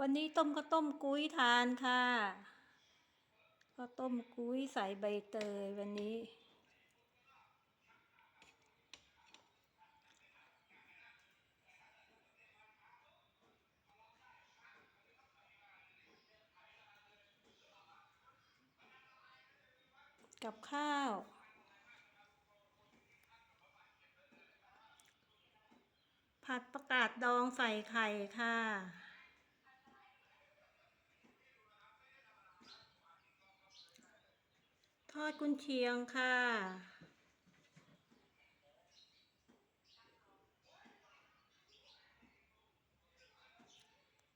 วันนี้ต้มข้าวต้มกุ้ยทานค่ะข้าวต้มกุ้ยใส่ใบเตยวันนี้ กับข้าวผัดประกาศดองใส่ไข่ค่ะ ทอดกุนเชียงค่ะ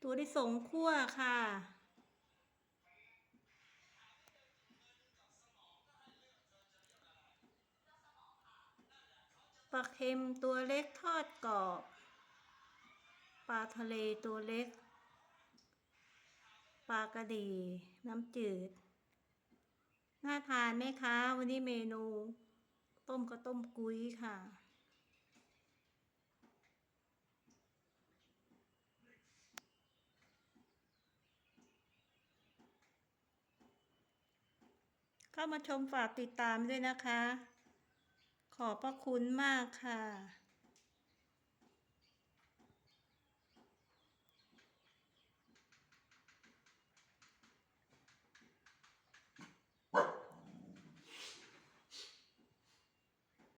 ตัวที่สงคั่วค่ะ ปลาเค็มตัวเล็กทอดกรอบ ปลาทะเลตัวเล็ก ปลากระดี น้ำจืด น่าทานไหมคะ วันนี้เมนู ต้มก็ต้มกุ้ยค่ะ เข้ามาชมฝากติดตามด้วยนะคะ ขอบพระคุณมากค่ะ